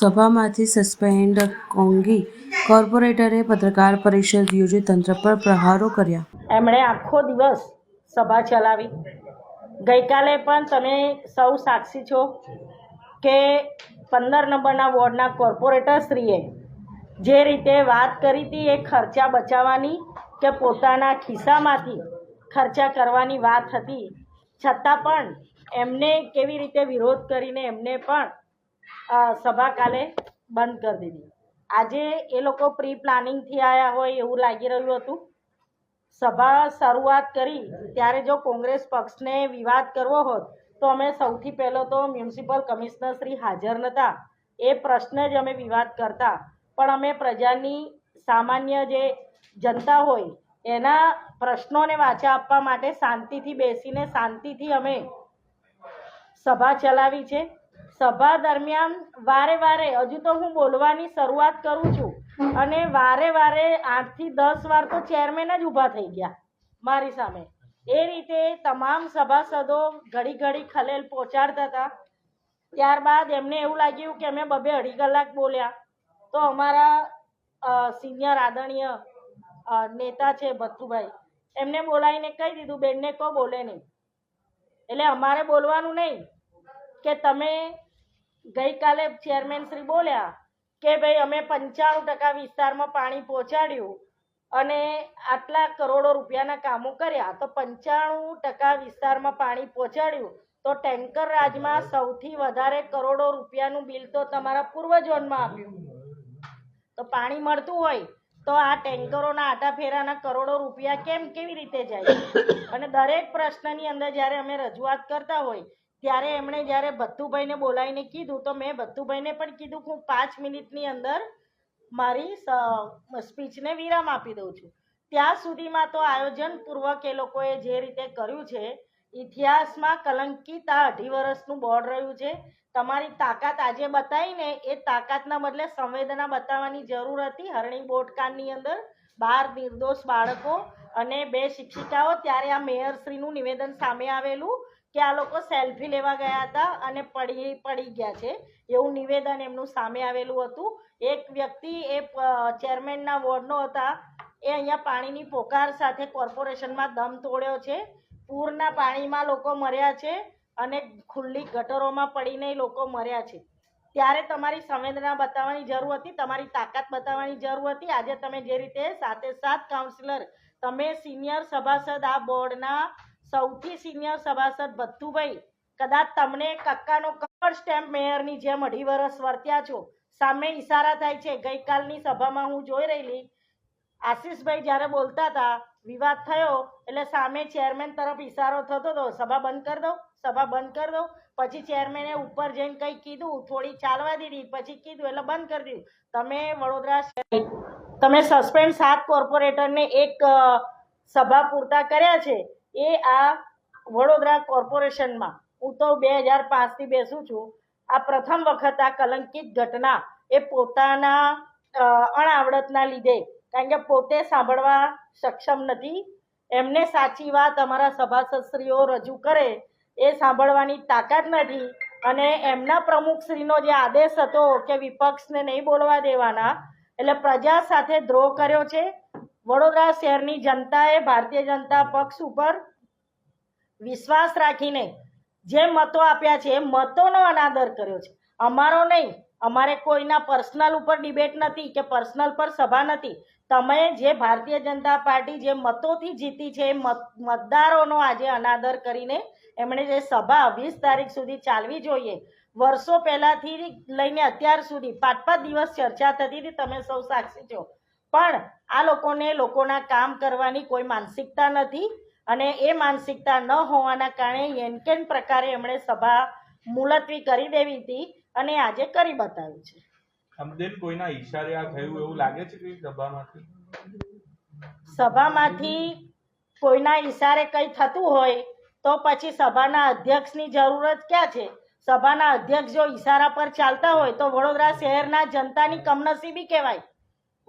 સભામાંથી suspend કોંગી કોર્પોરેટરે પત્રકાર પરિષદ યોજી તંત્ર પર પ્રહારો કર્યા. એમણે આખો દિવસ સભા ચલાવી. ગઈકાલે પણ તમે સૌ સાક્ષી છો કે પંદર નંબરના વોર્ડના કોર્પોરેટરશ્રીએ જે રીતે વાત કરી હતી એ ખર્ચા બચાવવાની કે પોતાના ખિસ્સામાંથી ખર્ચા કરવાની વાત હતી. છતાં પણ એમને કેવી રીતે વિરોધ કરીને એમને પણ સભા કાલે બંધ કરી દીધી. આજે એ લોકો પ્રી પ્લાનિંગથી આવ્યા હોય એવું લાગી રહ્યું હતું. સભા શરૂઆત કરી, ત્યારે જો કોંગ્રેસ પક્ષને વિવાદ કરવો હોત, તો અમે સૌથી પહેલો તો મ્યુનિસિપલ કમિશનર શ્રી હાજર નહોતા એ પ્રશ્ન જ અમે વિવાદ કરતા. પણ અમે પ્રજાની સામાન્ય જે જનતા હોય, એના પ્રશ્નોને વાચા આપવા માટે શાંતિથી બેસીને શાંતિથી અમે સભા ચલાવી છે. સભા દરમિયાન વારે વારે, હજુ તો હું બોલવાની શરૂઆત કરું છું, અને વારે વારે આઠથી દસ વાર તો ચેરમેન જ ઊભા થઈ ગયા મારી સામે. એ રીતે તમામ સભાસદો ઘડી ઘડી ખલેલ પહોંચાડતા હતા. ત્યારબાદ એમને એવું લાગ્યું કે અમે બબે અઢી કલાક બોલ્યા. તો અમારા સિનિયર આદરણીય નેતા છે ભથ્થુભાઈ, એમને બોલાવીને કહી દીધું, બેનને કહો બોલે નહીં. એટલે અમારે બોલવાનું નહીં કે તમે ગઈકાલે ચેરમેન શ્રી બોલ્યા કે ભાઈ, અમે પંચાણું ટકા વિસ્તારમાં પાણી પહોંચાડ્યું અને આટલા કરોડો રૂપિયાના કામો કર્યા. તો પંચાણું ટકા વિસ્તારમાં પાણી પહોંચાડ્યું. તો ટેન્કર રાજમાં સૌથી વધારે કરોડો રૂપિયાનું બિલ તો તમારા પૂર્વજોનમાં આપ્યું. તો પાણી મળતું હોય તો આ ટેન્કરોના આટા ફેરાના કરોડો રૂપિયા કેમ કેવી રીતે જાય? અને દરેક પ્રશ્નની અંદર જ્યારે અમે રજૂઆત કરતા હોય ત્યારે એમણે જ્યારે ભત્તુભાઈને બોલાવીને કીધું, તો મેં ભત્તુભાઈને પણ કીધું કે હું પાંચ મિનિટની અંદર મારી સ્પીચને વિરામ આપી દઉં છું. ત્યાં સુધીમાં તો આયોજનપૂર્વક એ લોકોએ જે રીતે કર્યું છે, ઇતિહાસમાં કલંકિત આ અઢી વર્ષનું બોર્ડ રહ્યું છે. તમારી તાકાત આજે બતાવીને એ તાકાતના બદલે સંવેદના બતાવવાની જરૂર હતી. હરણી બોટકાનની અંદર બાર નિર્દોષ બાળકો અને બે શિક્ષિકાઓ, ત્યારે આ મેયરશ્રીનું નિવેદન સામે આવેલું. કે આ લોકો સેલ્ફી લેવા ગયા હતા અને પડી પડી ગયા છે. એવું નિવેદન એમનું સામે આવેલું હતું. એક વ્યક્તિ એ ચેરમેનના વોર્ડનો હતા. એ અહીંયા પાણીની પોકાર સાથે કોર્પોરેશનમાં દમ તોડ્યો છે. પૂરના પાણીમાં લોકો મર્યા છે અને ખુલ્લી ગટરોમાં પડીને લોકો મર્યા છે. ત્યારે તમારી સંવેદના બતાવવાની જરૂર હતી, તમારી તાકાત બતાવવાની જરૂર હતી. આજે તમે જે રીતે સાથે સાત કાઉન્સિલર તમે સિનિયર સભાસદ આ બોર્ડના સૌથી સિનિયર સભાસદ ભથ્થુભાઈ, કદાચ તમને કક્કાનો કવર સ્ટેમ્પ મેયરની જેમ અઢી વર્ષ વર્ત્યા છો. સામે ઈશારા થાય છે. ગઈકાલની સભામાં હું જોઈ રહેલી. આશીષભાઈ જ્યારે બોલતા હતા, વિવાદ થયો, એટલે સામે ચેરમેન તરફ ઈશારો થતો હતો. સભા બંધ કરી દો સભા બંધ કરી દો પછી ચેરમેને ઉપર જઈને કંઈ કીધું, થોડી ચાલવા દીધી, પછી કીધું, એટલે બંધ કરી દીધું. તમે વડોદરા તમે સસ્પેન્ડ સાત કોર્પોરેટરને એક સભા પૂરતા કર્યા છે. એ આ વડોદરા કોર્પોરેશનમાં. હું તો બે હજાર પાંચથી બેસું છું. આ પ્રથમ વખત આ કલંકિત ઘટના એ પોતાના અણાવડતના લીધે. કારણ કે પોતે સાંભળવા સક્ષમ નથી. એમને સાચી વાત અમારા સભાસદશ્રીઓ રજૂ કરે એ સાંભળવાની તાકાત નથી અને એમના પ્રમુખશ્રીનો જે આદેશ હતો કે વિપક્ષને નહીં બોલવા દેવાના, એટલે પ્રજા સાથે દ્રોહ કર્યો છે. વડોદરા શહેરની જનતાએ ભારતીય જનતા પક્ષ ઉપર વિશ્વાસ રાખીને જે મતો આપ્યા છે, એ મતોનો અનાદર કર્યો છે. અમારો નહીં, અમારે કોઈના પર્સનલ ઉપર ડિબેટ નથી કે પર્સનલ પર સભા નથી. તમે જે ભારતીય જનતા પાર્ટી જે મતોથી જીતી છે, એ મત, મતદારોનો આજે અનાદર કરીને એમણે જે સભા વીસ તારીખ સુધી ચાલવી જોઈએ. વર્ષો પહેલાથી લઈને અત્યાર સુધી પાંચ પાંચ દિવસ ચર્ચા થતી હતી, તમે સૌ સાક્ષી છો. પણ આ લોકોને લોકોના કામ કરવાની કોઈ માનસિકતા નથી અને એ માનસિકતા ન હોવાના કારણે એનકેન પ્રકારે એમણે સભા મુલતવી કરી દેવી હતી અને આજે કરી બતાવ્યું છે. અમદેન કોઈના ઈશારે આ થયું એવું લાગે છે કે સભામાંથી? સભામાંથી કોઈના ઈશારે કંઈ થતું હોય તો પછી સભાના અધ્યક્ષની જરૂરત ક્યાં છે? સભાના અધ્યક્ષ જો ઈશારા પર ચાલતા હોય તો વડોદરા શહેરના જનતાની કમનસીબી કહેવાય.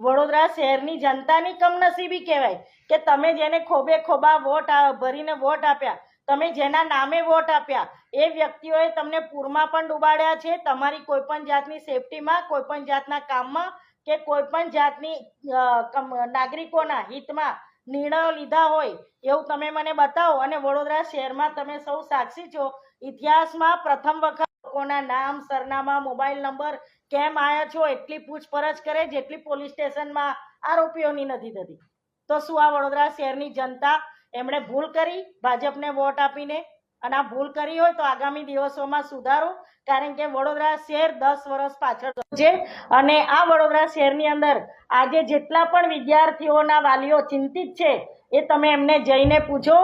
વડોદરા શહેરની જનતાની કમનસીબી કહેવાય કે તમે જેને ખોબે ખોબા વોટ ભરીને વોટ આપ્યા, તમે જેના નામે વોટ આપ્યા, એ વ્યક્તિઓએ તમને પૂરમાં પણ ડૂબાડ્યા છે, તમારી કોઈ પણ જાતની સેફટીમાં કોઈ પણ જાતના કામમાં કે કોઈ પણ જાતની નાગરિકોના હિતમાં નિર્ણયો લીધા હોય એવું તમે મને બતાવો અને વડોદરા શહેરમાં તમે સૌ સાક્ષી છો. ઇતિહાસમાં પ્રથમ વખત લોકોના નામ, સરનામા, મોબાઈલ નંબર કેમ આયા છો? એટલી પૂછપરછ કરે જેટલી પોલીસ સ્ટેશનમાં આરોપીઓની નથી થતી. તો શું આ વડોદરા શહેરની જનતા એમણે ભૂલ કરી? ભાજપને વોટ આપીને? અને આ ભૂલ કરી હોય તો આગામી દિવસોમાં સુધારો? કારણ કે વડોદરા શહેર દસ વર્ષ પાછળ છે અને આ વડોદરા શહેરની અંદર આજે જેટલા પણ વિદ્યાર્થીઓના વાલીઓ ચિંતિત છે એ તમે એમને જઈને પૂછો.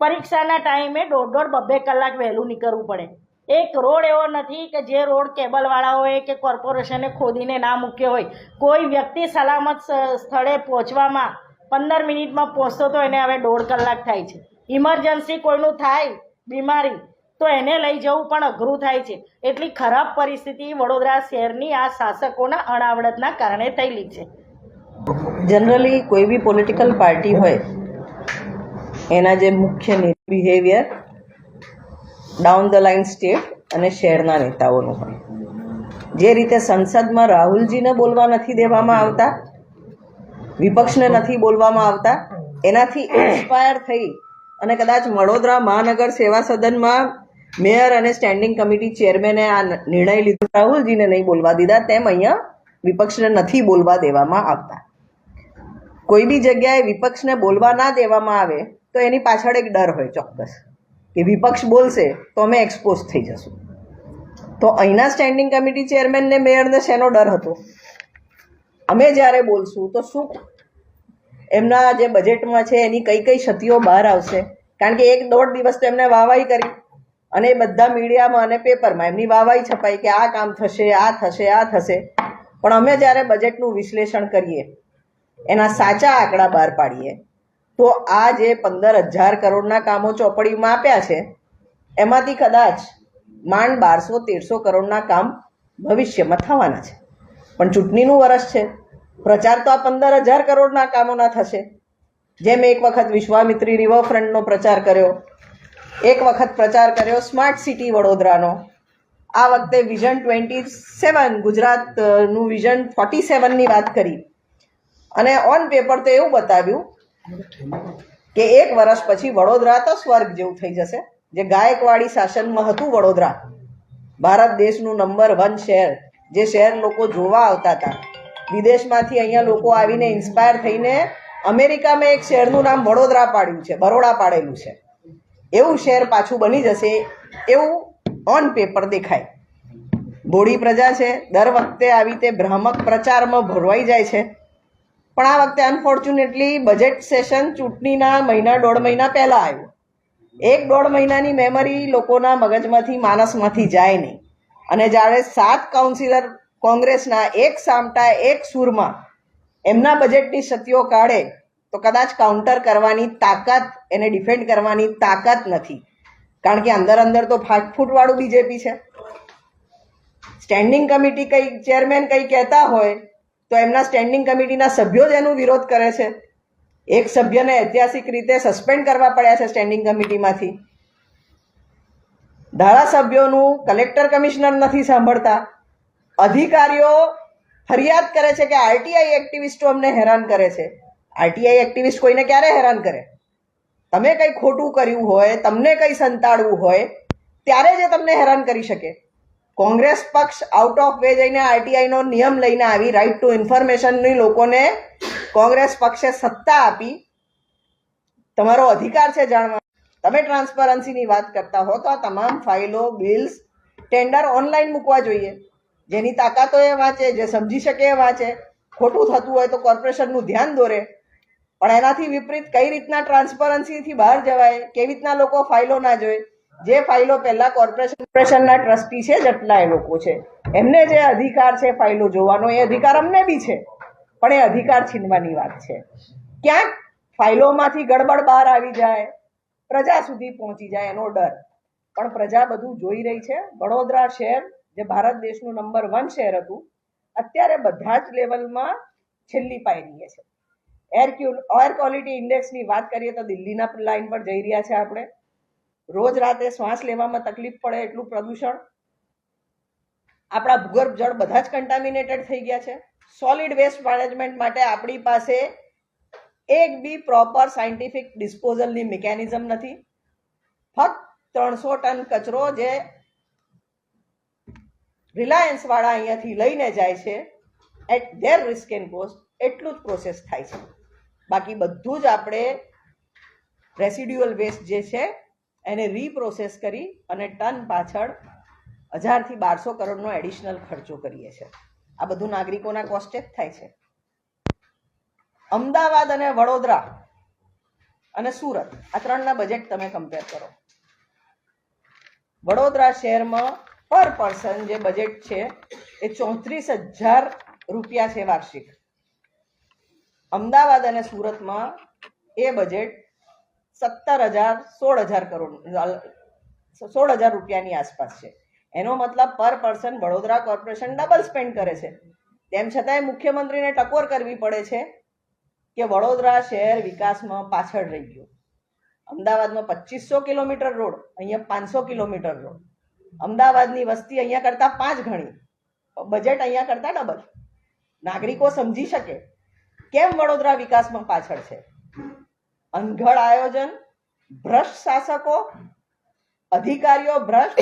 પરીક્ષાના ટાઈમે દોઢ દોઢ બબ્બે કલાક વહેલું નીકળવું પડે. એક રોડ એવો નથી કે જે રોડ કેબલવાળાઓએ કે કોર્પોરેશને ખોદીને ના મૂક્યો હોય. કોઈ વ્યક્તિ સલામત સ્થળે પહોંચવામાં પંદર મિનિટમાં પહોંચતો તો એને હવે દોઢ કલાક થાય છે. ઇમરજન્સી કોઈનું થાય, બીમારી, તો એને લઈ જવું પણ અઘરું થાય છે. એટલી ખરાબ પરિસ્થિતિ વડોદરા શહેરની આ શાસકોના અણાવડતના કારણે થયેલી છે. જનરલી કોઈ બી પોલિટિકલ પાર્ટી હોય, એના જે મુખ્ય behaviour down the line state અને શહેરના નેતાઓનું હોય જે રીતે સંસદમાં રાહુલજીને બોલવા નથી દેવામાં આવતા, વિપક્ષને નથી બોલવામાં આવતા, એનાથી ઇન્સ્પાયર થઈ અને કદાચ વડોદરા મહાનગર સેવા સદનમાં મેયર અને સ્ટેન્ડિંગ કમિટી ચેરમેને આ નિર્ણય લીધો. રાહુલજીને નહીં બોલવા દીધા, તેમ અહીંયા વિપક્ષને નથી બોલવા દેવામાં આવતા. કોઈ બી જગ્યાએ વિપક્ષને બોલવા ના દેવામાં આવે, તો એની પાછળ એક ડર હોય ચોક્કસ. કે વિપક્ષ બોલશે તો અમે એક્સપોઝ થઈ જશું. તો અહીંના સ્ટેન્ડિંગ કમિટી ચેરમેનને મેયરને શેનો ડર હતો? અમે જ્યારે બોલશું તો શું? એમના જે બજેટમાં છે એની કઈ કઈ ક્ષતિઓ બહાર આવશે? કારણ કે એક દોઢ દિવસ તો એમને વાવાઈ કરી. અને બધા મીડિયામાં અને પેપરમાં એમની વાવાઈ છપાઈ કે આ કામ થશે, આ થશે આ થશે. પણ અમે જ્યારે બજેટનું વિશ્લેષણ કરીએ, એના સાચા આંકડા બહાર પાડીએ તો આ જે પંદર હજાર કરોડના કામો ચોપડીમાં આપ્યા છે, એમાંથી કદાચ માંડ બારસો તેરસો કરોડના કામ ભવિષ્યમાં થવાના છે. પણ ચૂંટણીનું વર્ષ છે. પ્રચાર તો આ પંદર હજાર કરોડના કામોના થશે. જેમ એક વખત વિશ્વામિત્રી રિવરફ્રન્ટનો પ્રચાર કર્યો, એક વખત પ્રચાર કર્યો સ્માર્ટ સિટી વડોદરાનો. આ વખતે વિઝન ટ્વેન્ટી સેવન, ગુજરાતનું વિઝન ફોર્ટી સેવનની વાત કરી. અને ઓન પેપર તો એવું બતાવ્યું કે એક વર્ષ પછી વડોદરા તો સ્વર્ગ જેવું થઈ જશે. જે ગાયકવાડી શાસનમાં હતું વડોદરા. ભારત દેશનું નંબર વન શહેર. જે શહેર લોકો જોવા આવતા હતા. વિદેશમાંથી અહીંયા લોકો આવીને ઇન્સ્પાયર થઈને અમેરિકામાં એક શહેરનું નામ વડોદરા પાડ્યું છે, બરોડા પાડેલું છે. એવું શહેર પાછું બની જશે એવું ઓન પેપર દેખાય. ભોળી પ્રજા છે, દર વખતે આવી રીતે ભ્રામક પ્રચારમાં ભરવાઈ જાય છે. પણ આ વખતે અનફોર્ચ્યુનેટલી બજેટ સેશન ચૂંટણીના મહિના, દોઢ મહિના પહેલાં આવ્યું. એક દોઢ મહિનાની મેમરી લોકોના મગજમાંથી, માનસમાંથી જાય નહીં. અને જ્યારે સાત કાઉન્સિલર કોંગ્રેસના, એક સામટા, એક સૂરમાં એમના બજેટની સતીઓ કાઢે, તો કદાચ કાઉન્ટર કરવાની તાકાત, એને ડિફેન્ડ કરવાની તાકાત નથી. કારણ કે અંદર અંદર તો ફાટફૂટવાળું બીજેપી છે. સ્ટેન્ડિંગ કમિટી કંઈ ચેરમેન કંઈ કહેતા હોય તો એમના સ્ટેન્ડિંગ કમિટીના સભ્યો જ એનો વિરોધ કરે છે. એક સભ્યને ઐતિહાસિક રીતે સસ્પેન્ડ કરવા પડ્યા છે સ્ટેન્ડિંગ કમિટીમાંથી ધારાસભ્યોનું કલેક્ટર કમિશનર નથી સાંભળતા. અધિકારીઓ ફરિયાદ કરે છે કે આરટીઆઈ એક્ટિવિસ્ટો અમને હેરાન કરે છે. આરટીઆઈ એક્ટિવિસ્ટ કોઈને ક્યારે હેરાન કરે? તમે કંઈ ખોટું કર્યું હોય, તમને કંઈ સંતાડવું હોય, ત્યારે જ એ તમને હેરાન કરી શકે. કોંગ્રેસ પક્ષ આઉટ ઓફ વે જઈને આરટીઆઈનો નિયમ લઈને આવી રાઇટ ટુ ઇન્ફોર્મેશનની લોકોને કોંગ્રેસ પક્ષે સત્તા આપી. તમારો અધિકાર છે જાણવા. તમે ટ્રાન્સપરન્સીની વાત કરતા હો તો આ તમામ ફાઇલો બિલ્સ ટેન્ડર ઓનલાઈન મૂકવા જોઈએ. જેની તાકાતો એ વાંચે, જે સમજી શકે એ વાંચે. ખોટું થતું હોય તો કોર્પોરેશનનું ધ્યાન દોરે. પણ એનાથી વિપરીત કઈ રીતના ટ્રાન્સપરન્સીથી બહાર જવાય, કેવી રીતના લોકો ફાઇલો ના જોઈ જે ફાઇલો પહેલા કોર્પોરેશનના ટ્રસ્ટી છે, જેટલા એ લોકો છે. એમને જે અધિકાર છે ફાઇલો જોવાનો, એ અધિકાર અમને બી છે. પણ એ અધિકાર છીનવાની વાત છે. ક્યાંક ફાઇલોમાંથી ગડબડ બહાર આવી જાય, પ્રજા સુધી પહોંચી જાય, એનો ડર. પણ પ્રજા બધું જોઈ રહી છે. વડોદરા શહેર, જે ભારત દેશનું નંબર વન શહેર હતું, અત્યારે બધા જ લેવલમાં છેલ્લી પાયરીએ છે. એર ક્યુ એર ક્વોલિટી ઇન્ડેક્સની વાત કરીએ તો દિલ્હીના લાઇન પર જઈ રહ્યા છે આપણે. રોજ રાતે શ્વાસ લેવામાં તકલીફ પડે એટલું પ્રદૂષણ? આપણા ભૂગર્ભ જળ બધા જ કન્ટામિનેટેડ થઈ ગયા છે. સોલિડ વેસ્ટ મેનેજમેન્ટ માટે આપણી પાસે એક બી પ્રોપર સાયન્ટિફિક ડિસ્પોઝલની મિકેનિઝમ નથી. ફક્ત ત્રણસો ટન કચરો જે રિલાયન્સવાળા અહીંયાથી લઈને જાય છે at their risk and cost એટલું જ પ્રોસેસ થાય છે. બાકી બધું જ આપણે રેસિડ્યુઅલ વેસ્ટ જે છે એને રીપ્રોસેસ કરી અને ટન પાછળ હજારથી બારસો કરોડનો એડિશનલ ખર્ચો કરીએ છીએ. આ બધું નાગરિકોના કોસ્ટે જ થાય છે. અમદાવાદ અને વડોદરા અને સુરત, આ ત્રણના બજેટ તમે કમ્પેર કરો. વડોદરા શહેરમાં પર પર્સન જે બજેટ છે એ ચોત્રીસ હજાર રૂપિયા છે વાર્ષિક. અમદાવાદ અને સુરતમાં એ બજેટ સત્તર હજાર, સોળ હજાર કરોડ સોળ હજાર રૂપિયાની આસપાસ છે. એનો મતલબ per person Vadodara corporation double spend કરે છે. તેમ છતાંય મુખ્યમંત્રીને ટકોર કરવી પડે છે કે વડોદરા શહેર વિકાસમાં પાછળ રહી ગયું. અમદાવાદમાં પચીસો કિલોમીટર રોડ, અહીંયા પાંચસો કિલોમીટર રોડ. અમદાવાદની વસ્તી અહીંયા કરતાં પાંચ ગણી, બજેટ અહીંયા કરતાં ડબલ. નાગરિકો સમજી શકે કેમ વડોદરા વિકાસમાં પાછળ છે. અનઘડ આયોજન, ભ્રષ્ટ શાસકો, અધિકારીઓ ભ્રષ્ટ,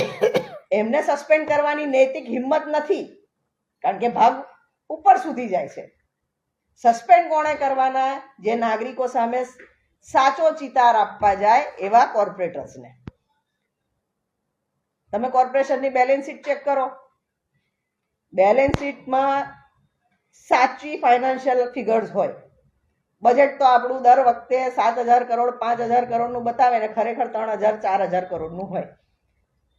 એમને સસ્પેન્ડ કરવાની નૈતિક હિંમત નથી. કારણ કે ભાગ ઉપર સુધી જાય છે. સસ્પેન્ડ કોણે કરવાના? જે નાગરિકો સામે સાચો ચિતાર આપવા જાય એવા કોર્પોરેટર્સને તમે કોર્પોરેશનની બેલેન્સ શીટ ચેક કરો. બેલેન્સ શીટમાં સાચી ફાઇનાન્શિયલ ફિગર્સ હોય. બજેટ તો આપણું દર વખતે સાત હજાર કરોડ, પાંચ હજાર કરોડનું બતાવે ને ખરેખર ત્રણ હજાર, ચાર હજાર કરોડનું હોય.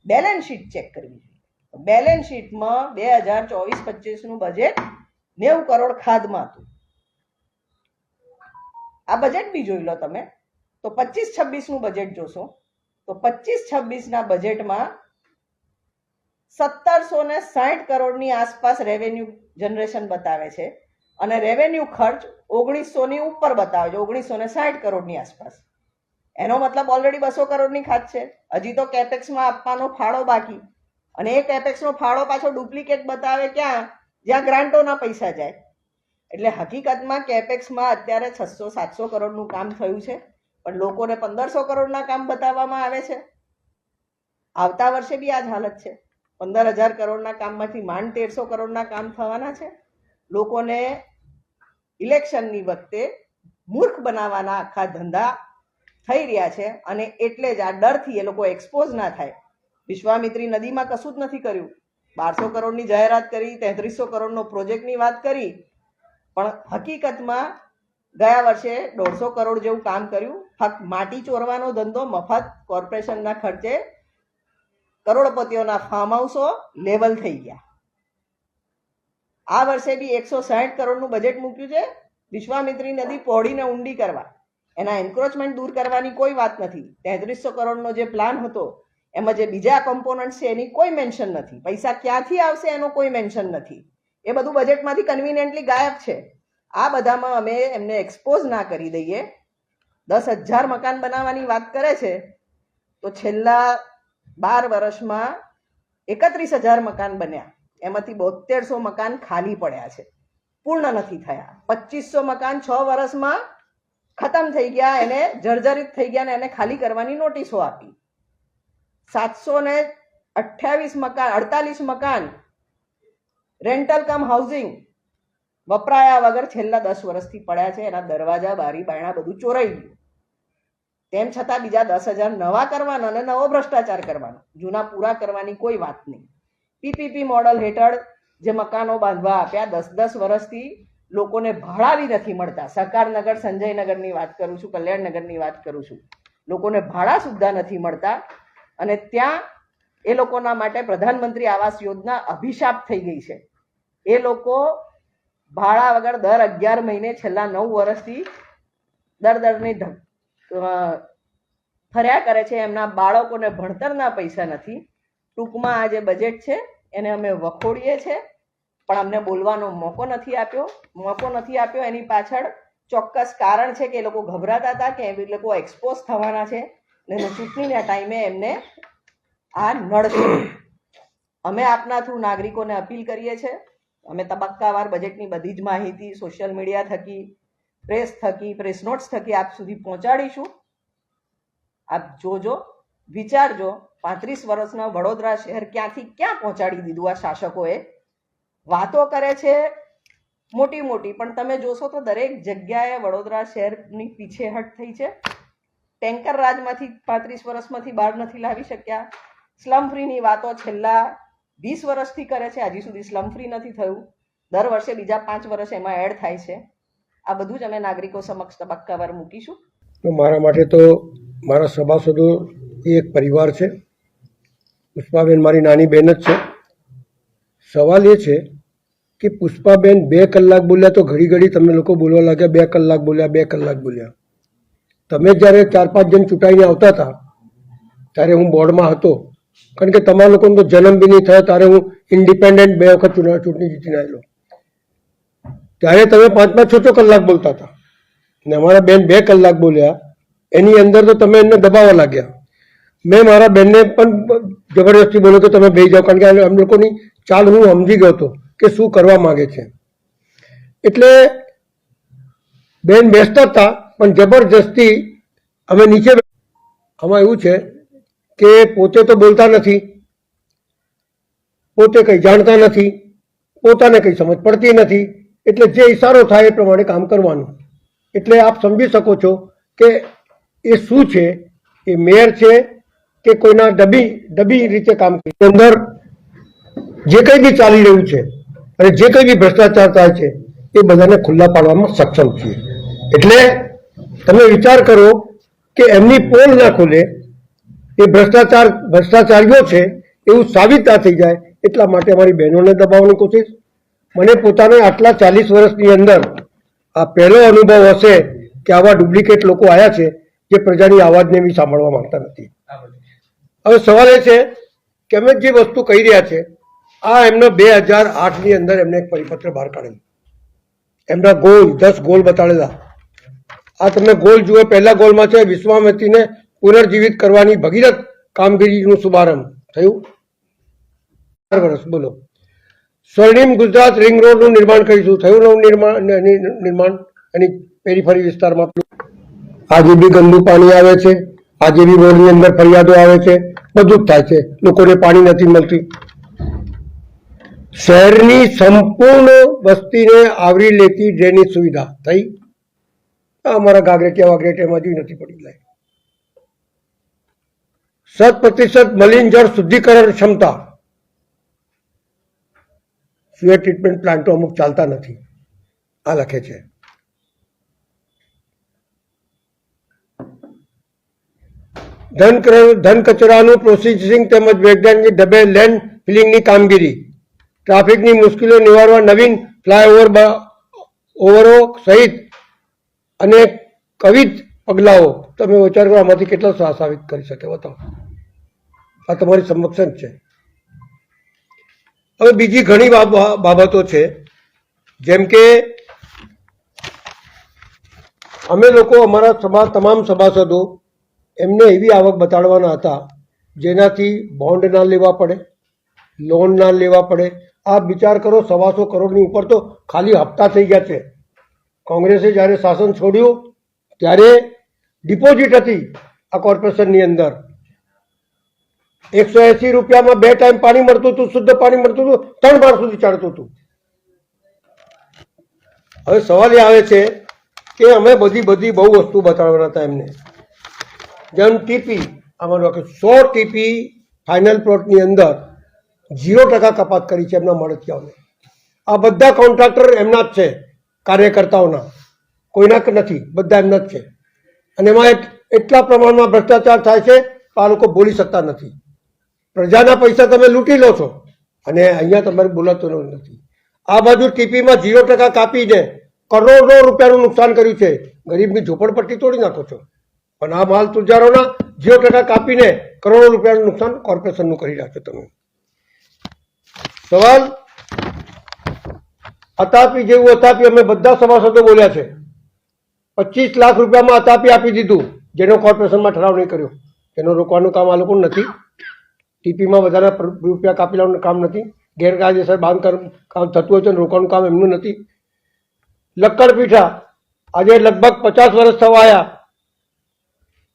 બેલેન્સ શીટ ચેક કરવી જોઈએ. બેલેન્સ શીટમાં બે હજાર ચોવીસ, પચીસનું બજેટ નેવું કરોડ ખાદમાં હતું. આ બજેટ બી જોઈ લો તમે. તો પચીસ, છવ્વીસનું બજેટ જોશો. તો પચીસ, છવ્વીસના બજેટમાં સત્તરસો ને સાઠ કરોડની આસપાસ રેવન્યુ જનરેશન બતાવે છે. અને રેવન્યુ ખર્ચ ઓગણીસોની ઉપર બતાવે છે ઓગણીસો ને સાઠ કરોડની આસપાસ. એનો મતલબ ઓલરેડી બસો કરોડની ખાત છે. હજી તો કેપેક્સમાં આપવાનો ફાળો બાકી. અને એ કેપેક્સનો ફાળો પાછો ડુપ્લિકેટ બતાવે ક્યાં? જ્યાં ગ્રાન્ટોના પૈસા જાય. એટલે હકીકતમાં કેપેક્સમાં અત્યારે છસો, સાતસો કરોડનું કામ થયું છે. પણ લોકોને પંદરસો કરોડના કામ બતાવવામાં આવે છે. આવતા વર્ષે બી આ જ હાલત છે. પંદર હજાર કરોડના કામમાંથી માંડ તેરસો કરોડના કામ થવાના છે. લોકોને ઇલેક્શનની વખતે મૂર્ખ બનાવવાના આખા ધંધા થઈ રહ્યા છે અને એટલે જ આ ડરથી એ લોકો એક્સપોઝ ના થાય. વિશ્વામિત્રી નદીમાં કશું જ નથી કર્યું. બારસો કરોડની જાહેરાત કરી, તેત્રીસો કરોડનો પ્રોજેક્ટની વાત કરી, પણ હકીકતમાં ગયા વર્ષે દોઢસો કરોડ જેવું કામ કર્યું. ફક્ત માટી ચોરવાનો ધંધો, મફત કોર્પોરેશનના ખર્ચે કરોડપતિઓના ફાર્મ હાઉસો લેવલ થઈ ગયા. આ વર્ષે બી એકસો સાઠ કરોડનું બજેટ મૂક્યું છે વિશ્વામિત્રી નદી પહોળીને ઊંડી કરવા. એના એન્ક્રોચમેન્ટ દૂર કરવાની કોઈ વાત નથી. તેત્રીસો કરોડનો જે પ્લાન હતો, એમાં જે બીજા કમ્પોનન્ટ છે એની કોઈ મેન્શન નથી. પૈસા ક્યાંથી આવશે એનો કોઈ મેન્શન નથી. એ બધું બજેટમાંથી કન્વિનિયન્ટલી ગાયબ છે. આ બધામાં અમે એમને એક્સપોઝ ના કરી દઈએ. દસ હજાર મકાન બનાવવાની વાત કરે છે, તો છેલ્લા બાર વર્ષમાં એકત્રીસ હજાર મકાન બન્યા. એમાંથી બોતેરસો મકાન ખાલી પડ્યા છે. પૂર્ણ નથી થયા. પચીસો મકાન છ વર્ષમાં ખતમ થઈ ગયા, એને જર્જરિત થઈ ગયા ને એને ખાલી કરવાની નોટિસો આપી. સાતસો ને અઠ્યાવીસ મકાન, અડતાલીસ મકાન રેન્ટલ કમ હાઉસિંગ વપરાયા વગર છેલ્લા દસ વર્ષથી પડ્યા છે. એના દરવાજા, બારી, બાયણા બધું ચોરાઈ ગયું. તેમ છતાં બીજા દસ હજાર નવા કરવાના અને નવો ભ્રષ્ટાચાર કરવાનો. જૂના પૂરા કરવાની કોઈ વાત નહીં. પીપીપી મોડલ હેઠળ જે મકાનો બાંધવા આપ્યા, દસ દસ વર્ષથી લોકોને ભાડા બી નથી મળતા. સહકારનગર સંજયનગરની વાત કરું છું, કલ્યાણનગરની વાત કરું છું. લોકોને ભાડા સુદ્ધા નથી મળતા અને ત્યાં એ લોકોના માટે પ્રધાનમંત્રી આવાસ યોજના અભિશાપ થઈ ગઈ છે. એ લોકો ભાડા વગર દર અગિયાર મહિને છેલ્લા નવ વર્ષથી દર દરની ફર્યા કરે છે. એમના બાળકોને ભણતરના પૈસા નથી. ટૂંકમાં આ જે બજેટ છે એને અમે વખોડીએ છીએ પણ અમને બોલવાનો મોકો નથી આપ્યો. મોકો નથી આપ્યો, એની પાછળ ચોક્કસ કારણ છે કે એ લોકો ગભરાતા હતા કે એ લોકો એક્સપોઝ થવાના છે. ને ચૂંટણીના ટાઈમે એમને આ નડશે અમે આપના થ્રુ નાગરિકોને અપીલ કરીએ છીએ અમે તબક્કાવાર બજેટની બધી જ માહિતી સોશિયલ મીડિયા થકી પ્રેસ થકી પ્રેસ નોટ્સ થકી આપ સુધી પહોંચાડીશું. આપ જોજો. વિચારજો, પાંત્રીસ વર્ષના વડોદરા શહેર ક્યાંથી ક્યાં પહોંચાડી દીધું આ શાસકોએ? વાતો કરે છે મોટી મોટી, પણ તમે જોશો તો દરેક જગ્યાએ વડોદરા શહેરની પીછેહટ થઈ છે. ટેન્કર રાજમાંથી પાંત્રીસ વર્ષમાંથી બહાર નથી લાવી શક્યા. સ્લમ ફ્રીની વાતો છેલ્લા વીસ વર્ષથી કરે છે, હજી સુધી સ્લમ ફ્રી નથી થયું. દર વર્ષે બીજા પાંચ વર્ષ એમાં એડ થાય છે. આ બધું જ અમે નાગરિકો સમક્ષ તબક્કાવાર મૂકીશું. મારા માટે તો મારા સભાસદો એ એક પરિવાર છે. પુષ્પાબેન મારી નાની બહેન જ છે. સવાલ એ છે કે પુષ્પાબેન બે કલાક બોલ્યા તો ઘડી ઘડી તમને લોકો બોલવા લાગ્યા બે કલાક બોલ્યા, બે કલાક બોલ્યા. તમે જ્યારે ચાર પાંચ જણ ચૂંટાઈને આવતા હતા, ત્યારે હું બોર્ડમાં હતો. કારણ કે તમારા લોકોનો તો જન્મ બી નહીં થયો, ત્યારે હું ઇન્ડિપેન્ડન્ટ બે વખત ચૂંટણી ચૂંટણી જીતીને આવેલો. ત્યારે તમે પાંચ પાંચ છ છ કલાક બોલતા હતા. ને અમારા બેન બે કલાક બોલ્યા. એની અંદર તો તમે એમને દબાવવા લાગ્યા. મેં મારા બેનને પણ જબરદસ્તી બોલ્યો કે તમે બેસી જાઓ, કારણ કે અમ લોકોની ચાલ હું સમજી ગયો હતો કે શું કરવા માગે છે. એટલે બેન બેસતા હતા, પણ જબરજસ્તી અમે નીચે આમાં એવું છે કે પોતે તો બોલતા નથી, પોતે કંઈ જાણતા નથી, પોતાને કંઈ સમજ પડતી નથી, એટલે જે ઈશારો થાય એ પ્રમાણે કામ કરવાનું. એટલે આપ સમજી શકો છો કે એ શું છે, એ મેયર છે કે કોઈના ડબી ડબી રીતે કામ કરી અંદર જે કંઈ બી ચાલી રહ્યું છે અને જે કંઈ બી ભ્રષ્ટાચાર થાય છે, એ બધાને ખુલ્લા પાડવામાં સક્ષમ છીએ. એટલે તમે વિચાર કરો કે એમની પોલ ના ખુલે, એ ભ્રષ્ટાચાર, ભ્રષ્ટાચારીઓ છે, એવું સાબિત ના થઈ જાય, એટલા માટે અમારી બહેનોને દબાવવાની કોશિશ. મને પોતાને આટલા ચાલીસ વર્ષની અંદર આ પહેલો અનુભવ હશે કે આવા ડુપ્લિકેટ લોકો આવ્યા છે, જે પ્રજાની અવાજને બી સાંભળવા માંગતા નથી. હવે સવાલ એ છે કે અમે જે વસ્તુ કહી રહ્યા છે, આ એમનો બે હજાર આઠની અંદર એમને એક પરિપત્ર બહાર કાઢેલો. એમના ગોલ, દસ ગોલ બતાડેલા. આ તમે ગોલ જુએ પહેલા ગોલમાં છે વિશ્વામિત્રીને પુનર્જીવિત કરવાની ભગીરથ કામગીરીનું શુભારંભ થયું. ચાર વર્ષ, બોલો. સ્વર્ણિમ ગુજરાત રિંગ રોડનું નિર્માણ કરીશું. થયું નવું નિર્માણ નિર્માણ? એની પેરીફરી વિસ્તારમાં. આજે બી ગંદુ પાણી આવે છે. આજે બી રોડની અંદર ફરિયાદો આવે છે. બધું થાય છે. લોકોને પાણી નથી મળતી. શહેરની સંપૂર્ણ વસ્તીને આવરી લેતી ડ્રેનેજ સુવિધા થઈ. અમારા ગાગરેટિયા વાગરેટિયામાં જોઈ નથી પડી લાય શત પ્રતિશત મલિન જળ શુદ્ધિકરણ ક્ષમતા. સુએર ટ્રીટમેન્ટ પ્લાન્ટો અમુક ચાલતા નથી. આ લખે છે. ધન ધન કચરાનું પ્રોસેસિંગ તેમજ વૈજ્ઞાનિક ઢબે લેન્ડ ફિલિંગની કામગીરી. ટ્રાફિકની મુશ્કેલીઓ નિવારવા નવીન ફ્લાયઓવર ઓવરો સહિત અને કવિત પગલાઓ તમે વિચાર કરો આમાંથી કેટલા સાબિત કરી શકે, બતાવો. આ તમારી સમક્ષ જ છે. હવે બીજી ઘણી બાબતો છે. જેમ કે અમે લોકો અમારા સમાજ તમામ સભાસદો એમને એવી આવક બતાડવાના હતા જેનાથી બોન્ડ ના લેવા પડે લોન ના લેવા પડે. આ વિચાર કરો, સવાસો કરોડની ઉપર તો ખાલી હપ્તા થઈ ગયા છે. કોંગ્રેસે જ્યારે શાસન છોડ્યું, ત્યારે ડિપોઝિટ હતી આ કોર્પોરેશનની અંદર. એકસો એસી રૂપિયામાં બે ટાઈમ પાણી મળતું હતું, શુદ્ધ પાણી મળતું હતું, ત્રણ બાર સુધી ચાલતું હતું. હવે સવાલ એ આવે છે કે અમે બધી બધી બહુ વસ્તુ બતાડવાના હતા એમને. જેમ ટીપી અમારું કે સો ટીપી ફાઇનલ પ્લોટની અંદર ઝીરો ટકા કપાત કરી છે એમના મળતિયાઓને આ બધા કોન્ટ્રાક્ટર એમના જ છે, કાર્યકર્તાઓના. કોઈના નથી, બધા એમના જ છે. અને એમાં એટલા પ્રમાણમાં ભ્રષ્ટાચાર થાય છે તો આ લોકો બોલી શકતા નથી. પ્રજાના પૈસા તમે લૂંટી લો છો. અને અહીંયા તમારે બોલાતું નથી. આ બાજુ ટીપીમાં ઝીરો ટકા કાપીને કરોડો રૂપિયાનું નુકસાન કર્યું છે. ગરીબની ઝોપડપટ્ટી તોડી નાખો છો. પણ આ માલ તુજારોના જીઓ ટકા કાપીને કરોડો રૂપિયાનું નુકસાન કોર્પોરેશનનું કરી નાખ્યો તમે. સવાલ? અતાપી જેવું અતાપી અમે બધા સભાસદો બોલ્યા છે. પચીસ લાખ રૂપિયામાં અતાપી આપી દીધું, જેનો કોર્પોરેશનમાં ઠરાવ નહીં કર્યો. તેનો રોકવાનું કામ આ લોકોનું નથી. ટીપીમાં વધારે રૂપિયા કાપી લેવાનું કામ નથી. ગેરકાયદેસર બાંધકામ કામ થતું હોય છે રોકવાનું કામ એમનું નથી. લક્કડ પીઠા આજે લગભગ પચાસ વર્ષ થવા આવ્યા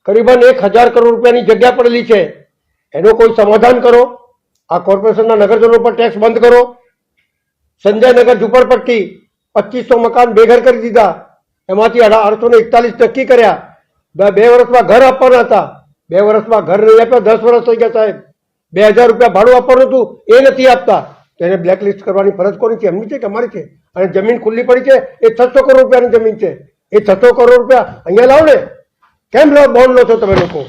કરીબન એક હજાર કરોડ રૂપિયાની જગ્યા પડેલી છે. એનો કોઈ સમાધાન કરો. આ કોર્પોરેશનના નગરજનો પર ટેક્સ બંધ કરો. સંજયનગર ઝુંપડપટ્ટી પચીસો મકાન બેઘર કરી દીધા. એમાંથી અઢારસો ને એકતાલીસ નક્કી કર્યા. બે વર્ષમાં ઘર આપવાના હતા. બે વર્ષમાં ઘર નહીં આપ્યા, દસ વર્ષ થઈ ગયા સાહેબ. બે હજાર રૂપિયા ભાડું આપવાનું હતું, એ નથી આપતા. તો એને બ્લેકલિસ્ટ કરવાની ફરજ કોની છે? એમની છે કે અમારી છે? અને જમીન ખુલ્લી પડી છે? એ છસો કરોડ રૂપિયાની જમીન છે. એ છસો કરોડ રૂપિયા અહીંયા લાવો ને. કેમ લો બોન્ડ લો છો તમે લોકો?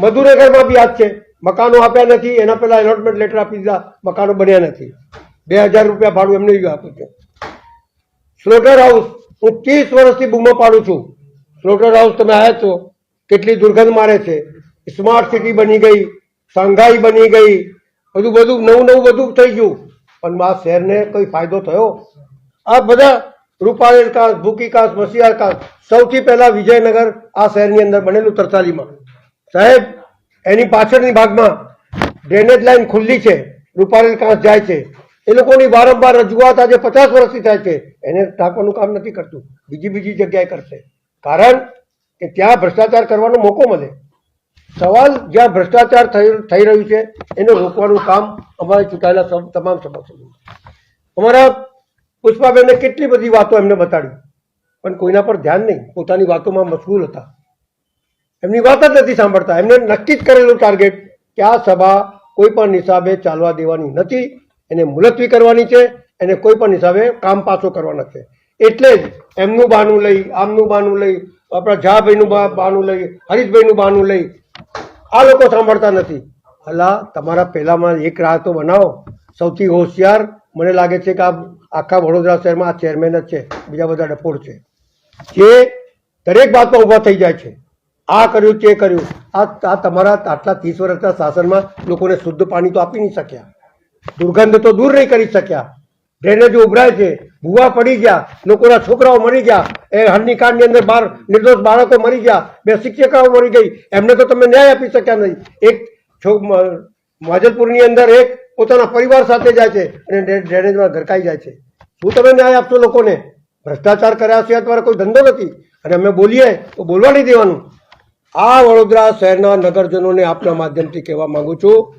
મધુનગરમાં બી આજ છે. મકાનો આપ્યા નથી. એના પહેલા એલોટમેન્ટ લેટર આપી દીધા. મકાનો બન્યા નથી. બે હજાર રૂપિયા ભાડું એમને આપ્યું છે. સ્લોટર હાઉસ હું ત્રીસ વર્ષથી બૂમો પાડું છું. સ્લોટર હાઉસ તમે આવ્યા છો. કેટલી દુર્ગંધ મારે છે. સ્માર્ટ સિટી બની ગઈ. શાંઘાઈ બની ગઈ. બધું બધું નવું નવું બધું થઈ ગયું. પણ આ શહેરને કોઈ ફાયદો થયો? આ બધા રૂપારેલ કાંસ ભૂકી કાંસ મસીહાર કાંસ સૌથી પહેલા વિજયનગર આ શહેરની અંદર બનેલું તરતાલીમાં સાહેબ, એની પાછળની ભાગમાં ડ્રેનેજ લાઈન ખુલ્લી છે રૂપારેલ કાંસ જાય છે. એ લોકોની વારંવાર રજૂઆત આજે પચાસ વર્ષથી થાય છે. એને ટાંકવાનું કામ નથી કરતું. બીજી બીજી જગ્યાએ કરશે. કારણ કે ત્યાં ભ્રષ્ટાચાર કરવાનો મોકો મળે. સવાલ જ્યાં ભ્રષ્ટાચાર થઈ રહ્યું છે, એને રોકવાનું કામ અમારે ચૂંટાયેલા તમામ સભાસદો અમારા પુષ્પાબેને કેટલી બધી વાતો એમને બતાડી. પણ કોઈના પર ધ્યાન નહીં. પોતાની વાતોમાં મશગુલ હતા. એમની વાત જ નથી સાંભળતા. એમને નક્કી જ કરેલું ટાર્ગેટ કે આ સભા કોઈ પણ હિસાબે ચાલવા દેવાની નથી. એને મુલતવી કરવાની છે. એને કોઈ પણ હિસાબે કામ પાછો કરવાના છે. એટલે જ એમનું બહાનું લઈ, આમનું બહાનું લઈ, આપણા ઝાભાઈનું બહાનું લઈ, હરીશભાઈનું બહાનું લઈ આ લોકો સાંભળતા નથી. અલા, તમારા પહેલામાં એક રાહ તો બનાવો. સૌથી હોશિયાર મને લાગે છે કે આ આખા વડોદરા શહેરમાં આ ચેરમેન જ છે, બીજા બધા ડફોડ છે. જે દરેક વાતમાં ઊભા થઈ જાય છે. આ કર્યું, તે કર્યું. આ આ તમારા આટલા ત્રીસ વર્ષના શાસનમાં લોકોને શુદ્ધ પાણી તો આપી નહીં શક્યા. દુર્ગંધ તો દૂર નહીં કરી શક્યા. ડ્રેનેજ ઉભરાય છે, ભૂવા પડી ગયા, લોકોના છોકરાઓ મરી ગયા, એ હરણીકાંડની અંદર બાર, નિર્દોષ બાળકો મરી ગયા, બે શિક્ષિકાઓ મરી ગઈ. એમને તો તમે ન્યાય આપી શક્યા નહીં. એક માજલપુરની અંદર એક પોતાના પરિવાર સાથે જાય છે અને ડ્રેનેજમાં ગરકાઈ જાય છે. શું તમે ન્યાય આપશો લોકોને? ભ્રષ્ટાચાર કર્યા સિવાય તમારે કોઈ ધંધો નથી. અને અમે બોલીએ તો બોલવા નહીં દેવાનું. આ વડોદરા શહેરના નગરજનોને આપના માધ્યમથી કહેવા માંગુ છું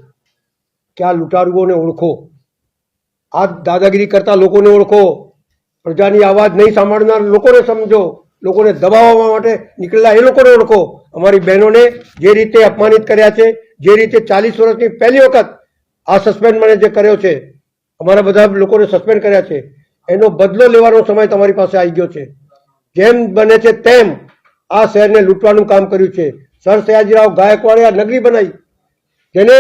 કે આ લૂંટારુઓને ઓળખો. આ દાદાગીરી કરતા લોકોને ઓળખો. પ્રજાની આવાજ નહીં સાંભળનાર લોકોને સમજો. લોકોને દબાવવા માટે નીકળેલા એ લોકોને ઓળખો. અમારી બહેનોને જે રીતે અપમાનિત કર્યા છે, જે રીતે ચાલીસ વર્ષની પહેલી વખત આ સસ્પેન્ડ મને જે કર્યો છે, અમારા બધા લોકોને સસ્પેન્ડ કર્યા છે, એનો બદલો લેવાનો સમય તમારી પાસે આવી ગયો છે. જેમ બને છે તેમ આ શહેરને લૂંટવાનું કામ કર્યું છે. સર સયાજીરાવ ગાયકવાડે આ નગરી બનાવી, જેને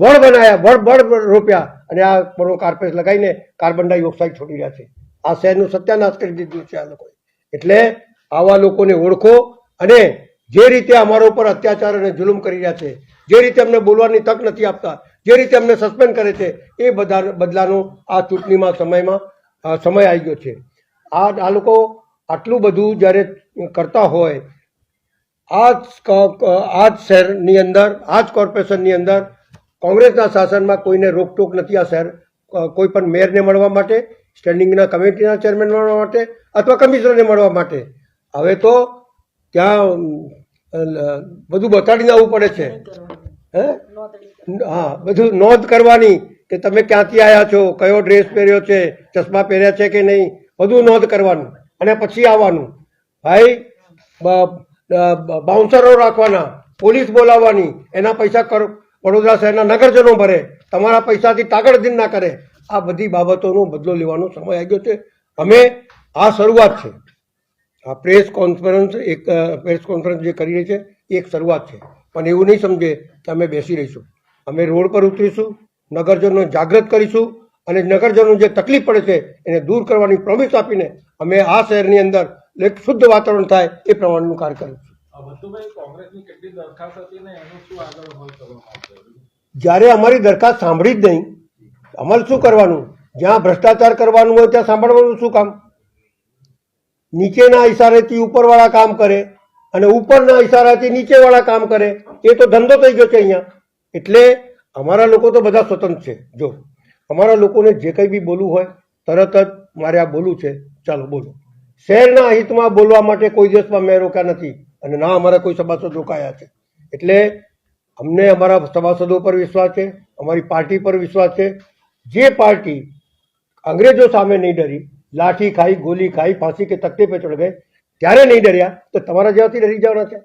વળ બનાવ્યા વળ વળ રોપ્યા, અને આ બરો કાર્પેટ લગાવીને કાર્બન ડાયોક્સાઇડ છોડી રહ્યા છે. આ શહેરનું સત્યાનાશ કરી દીધું છે આ લોકોએ. એટલે આવા લોકોને ઓળખો અને જે રીતે અમારા ઉપર અત્યાચાર અને જુલુમ કરી રહ્યા છે, જે રીતે અમને બોલવાની તક નથી આપતા જે રીતે અમને સસ્પેન્ડ કરે છે, એ બધા બદલાનો આ ચૂંટણીમાં સમયમાં સમય આવી ગયો છે. આ આ લોકો આટલું બધું જ્યારે કરતા હોય આ જ આ જ શહેરની અંદર આ જ કોર્પોરેશનની અંદર કોંગ્રેસના શાસનમાં કોઈને રોકટોક નથી આ શહેર કોઈ પણ મેયરને મળવા માટે, સ્ટેન્ડિંગના કમિટીના ચેરમેન મળવા માટે અથવા કમિશનરને મળવા માટે. હવે તો ત્યાં બધું બતાડીને આવવું પડે છે. હે? હા બધું નોંધ કરવાની કે તમે ક્યાંથી આવ્યા છો કયો ડ્રેસ પહેર્યો છે ચશ્મા પહેર્યા છે કે નહીં બધું નોંધ કરવાનું અને પછી આવવાનું. ભાઈ બાઉન્સરો રાખવાના પોલીસ બોલાવવાની એના પૈસા કર વડોદરા શહેરના નગરજનો ભરે તમારા પૈસાથી તાગડધીન ના કરે. આ બધી બાબતોનો બદલો લેવાનો સમય આવી ગયો છે. અમે આ શરૂઆત છે. આ પ્રેસ કોન્ફરન્સ એક પ્રેસ કોન્ફરન્સ જે કરી રહી છે એ એક શરૂઆત છે. પણ એવું નહીં સમજે કે અમે બેસી રહીશું. અમે રોડ પર ઉતરીશું નગરજનો જાગૃત કરીશું અને નગરજનો જે તકલીફ પડે છે એને દૂર કરવાની પ્રોમિસ આપીને અમે આ શહેરની અંદર એક શુદ્ધ વાતાવરણ થાય એ પ્રમાણેનું કાર્ય કરીશું. જ્યારે અમારી દરખાસ્ત સાંભળી જ નહીં અમલ શું કરવાનું? જ્યાં ભ્રષ્ટાચાર કરવાનું હોય ત્યાં સાંભળવાનું શું કામ? નીચેના ઇશારેથી ઉપરવાળા કામ કરે અને ઉપરના ઇશારાથી નીચેવાળા કામ કરે, એ તો ધંધો થઈ ગયો છે અહીંયા. એટલે અમારા લોકો તો બધા સ્વતંત્ર છે. જો, અમારા લોકોને જે કંઈ બી બોલવું હોય, તરત જ મારે આ બોલવું છે. ચાલો, બોલો. શહેરના હિતમાં બોલવા માટે કોઈ દિવસમાં મેં રોક્યા નથી અને ના અમારા કોઈ સભાસદ રોકાયા છે. એટલે અમને અમારા સભાસદો પર વિશ્વાસ છે, અમારી પાર્ટી પર વિશ્વાસ છે. જે પાર્ટી અંગ્રેજો સામે નહીં ડરી, લાઠી ખાઈ, ગોલી ખાઈ, ફાંસી કે તકલીફે ચડ ગઈ ક્યારે નહીં ડર્યા તો તમારા જેવાથી ડરી જવાના છે?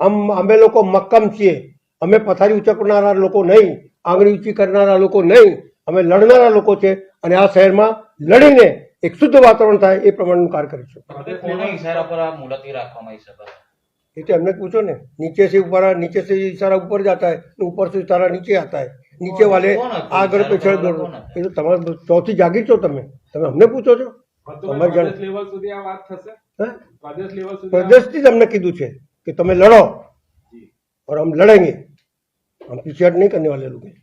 આમ અમે લોકો મક્કમ છીએ. અમે પથારી ઉચકનારા લોકો નહીં આંગળી ઊંચી કરનારા લોકો નહીં. અમે લડનારા લોકો છે અને આ શહેરમાં લડીને એક શુદ્ધ વાતાવરણ થાય એ પ્રમાણનું કાર્ય કરીશું એટલે તો પૂછો ને. નીચે થી ઉપર નીચે થી ઇશારા ઉપર જતા હે ઉપરથી ઇશારા નીચે આતા હે નીચે વાલે આગળ પછાડ દોડો તમારે ચોથી જાગીર છો તમે. તમે અમને પૂછો છો? ભરતુભાઈ, અમારી જાણ પ્રદેશ લેવલ સુધી આ વાત થશે હે? પ્રદેશ લેવલ સુધી આ- પ્રદેશથી જ અમને કીધું છે કે તમે લડો और हम लड़ेंगे हम पीछे हट नहीं करने वाले लोग हैं